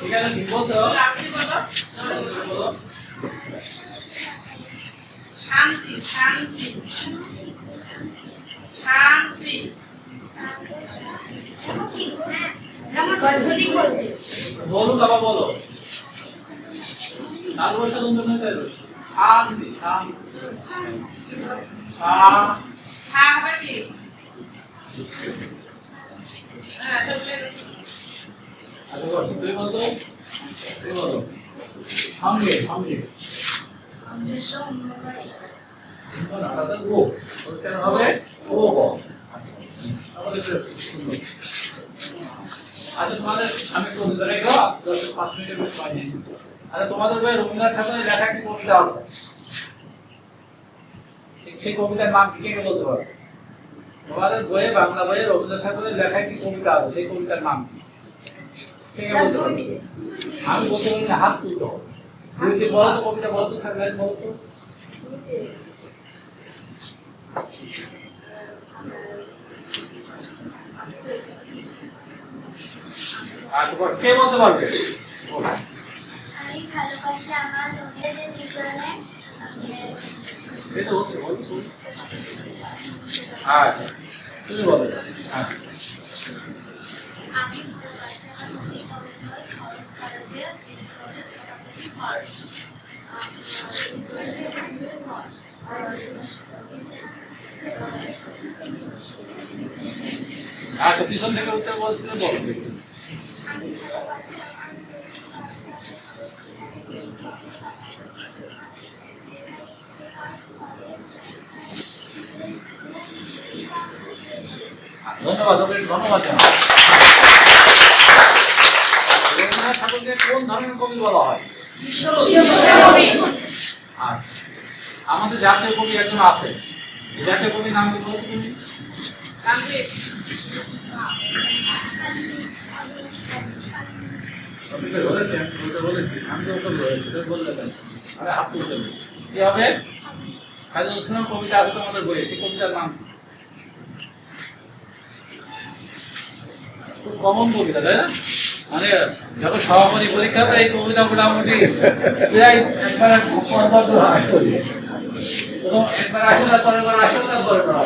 ঠিক আছে ঠিক বলছো শান্তি শান্তি। শান্তি। বলো বাবা বলো। নাল বসা তুমি শান্তি শান্তি। হ্যাঁ বলে। আচ্ছা বস তুমি বলো। তুমি বলো। সঙ্গে সঙ্গে আচ্ছা তোমাদের আমি রবীন্দ্রনাথ ঠাকুরের লেখা একটি কবিতা আছে সেই- কবিতার নাম কি কে কে বলতে পারবে তোমাদের বইয়ে বাংলা বইয়ে রবীন্দ্রনাথ ঠাকুরের লেখা একটি কবিতা আছে? সেই কবিতার নাম কি কে বলতে বলতে না হাত তুলতে হবে। দুইটি বলো তো কবিতা, বলো তো সাকলাইন বলো তো। কে বলতে পারবে? বলো আচ্ছা তুমি বলো। আচ্ছা আচ্ছা পিছন থেকে উত্তর বলছিলে, বলো। ধন্যবাদ ধন্যবাদ রবীন্দ্রনাথ ঠাকুরকে কোন ধরনের কবি বলা হয়? আমাদের জাতীয় কবি একজন আছে জাতীয় কবির নাম কি বলো তুমি? বলেছেন আমি বলেছি। আমি তো ওকে বলেছি বললে আরে হাত তুলতে। কি হবে? কাজী নজরুল কবিতা আছে তোমাদের বইয়ে সেই কবিতার নাম খুব কমন কবিতা তাই না? মানে যখন সমাপনী পরীক্ষা তো এই কবিতা মোটামুটি প্রায় না, পরের বার আসে না, পরের বার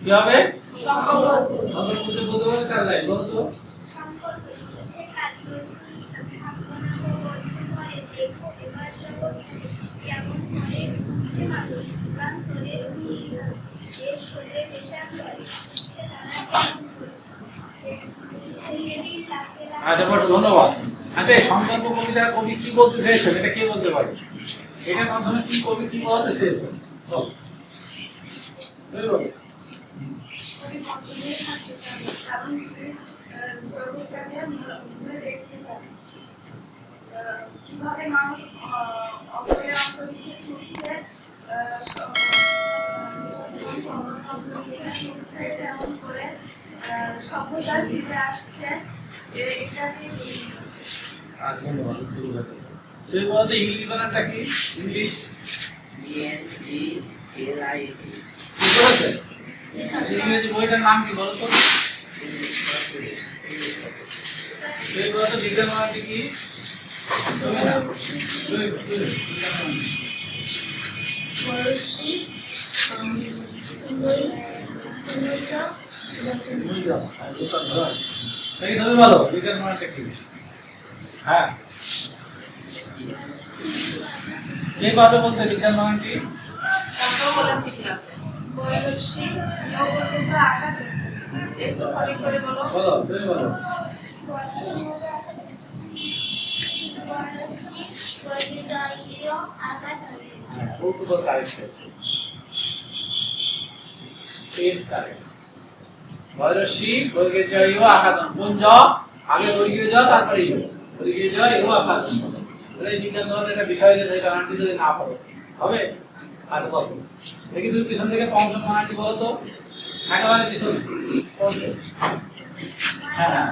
কি হবে? বলতে করে দেশ করে করে আচ্ছা বড় ধন্যবাদ। আচ্ছা সংকল্প কবিতা কবি কি বলতে চেয়েছেন? এটা কে বলতে পারে? এটার মাধ্যমে কি কবি কি বলতে চেয়েছেন? কীভাবে মানুষ অপরের অন্তরিক্ষে ছুটছে সভ্যতা ফিরে আসছে এ- এটাকে আচ্ছা ধন্যবাদ তুমি বলো তো ইংলিশ বানানটা কি? ইংলিশ? ইংরেজি বইটার নাম কি বলো তো তুমি বলো তো বিজ্ঞান বানানটি কি? উনিশশো তুমি যাও, আর দোকান ধরো। এই তুমি বলো বিজ্ঞান বানানটা কি কে বলতে বিজ্ঞান বানানটি কত বলেছি ক্লাসে বয়সী নিয়োগকৃত আকার একটু করে করে বলো বলো তুমি বলো multiple correction. Correct. বয়রসি বর্গের জয় ইউ আকাদন কোন জ আগে বর্গীয় জ তারপরে ইউ বর্গীয় জ ইউ আকাদন তাহলে বিজ্ঞান যদি না হবে? আর কত দেখি তুমি পিছন থেকে পঞ্চম মানাটি বলো তো। একেবারে পিছন। হ্যাঁ।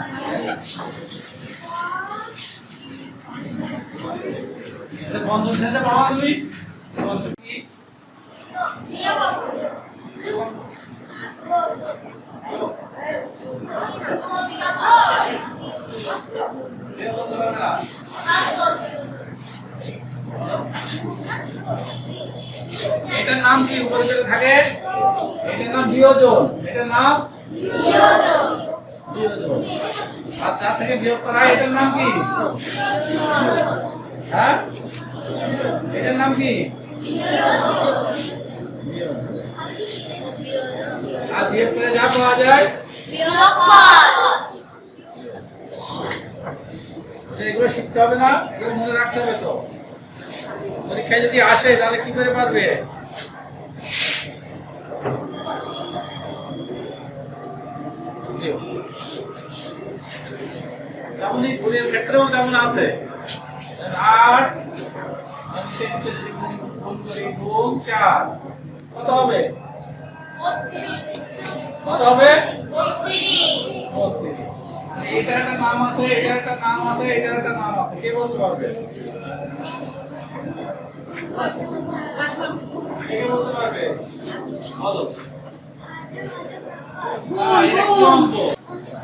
পঞ্চম শ্রেণীতে পড়ো তুমি? পঞ্চম এটার নাম কি? উপরে যেটা থাকে? এটার নাম বিয়োজন। এটার নাম? আর তার থেকে বিয়োগ করা হয়, এটার নাম কি? হ্যাঁ? এটার নাম কি? আর বিয়োগ করে যা পাওয়া যায় এগুলো শিখতে হবে না এগুলো মনে রাখতে হবে তো। পরীক্ষায় যদি আসে তাহলে কি করে পারবে? তেমনই গুণের ক্ষেত্রেও তেমন আছে। আট গুণ চার কত হবে? কত হবে। এটার একটা নাম আছে, এটার একটা নাম আছে, এটার একটা নাম আছে। কে বলতে পারবে? কে বলতে পারবে? বলো। না এটা কি অঙ্ক?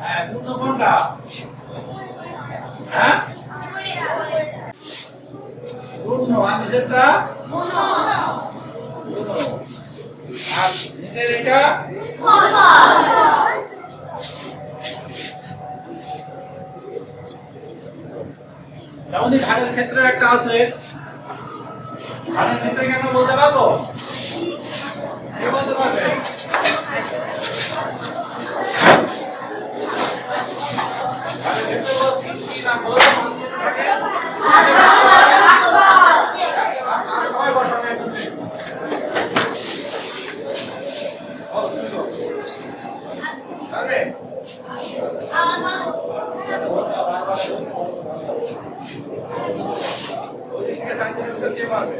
হ্যাঁ পূর্ণ কোনটা? হ্যাঁ? পূর্ণ, আর নিচেরটা? পূর্ণ। আর নিচের এটা? যেমনই ভাগের ক্ষেত্রে একটা আছে। কেন বলতে পারব? কে বলতে পারবে ভাগের ক্ষেত্রে বল তিন কি না বলো মাঝখানে থাকে। সবাই বসো, আমি একটু দেখি। বলো, তুমি বলো। পারবে? ওই দিক থেকে সাইন্সের উত্তর কে পারবে?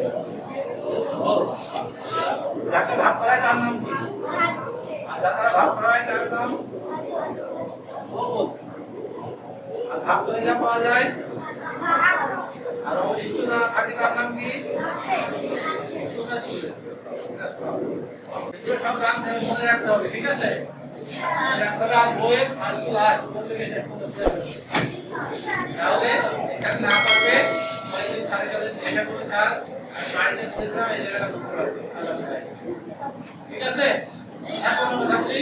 বলো। যাকে ভাগ করায় তার নাম কি আর যারা ভাগ করা হয় তার নাম আর ভাগ করে যা পাওয়া যায়। আর অবশিষ্ট যারা থাকে তার নাম কি? মনে রাখতে হবে, ঠিক আছে। তাহলে না পারবে করে ছাড়। আমি বাড়িতে বুঝেছিলাম এই জায়গাটা বুঝতে পারবে সালাম ঠিক আছে এখন আমরা থাকলি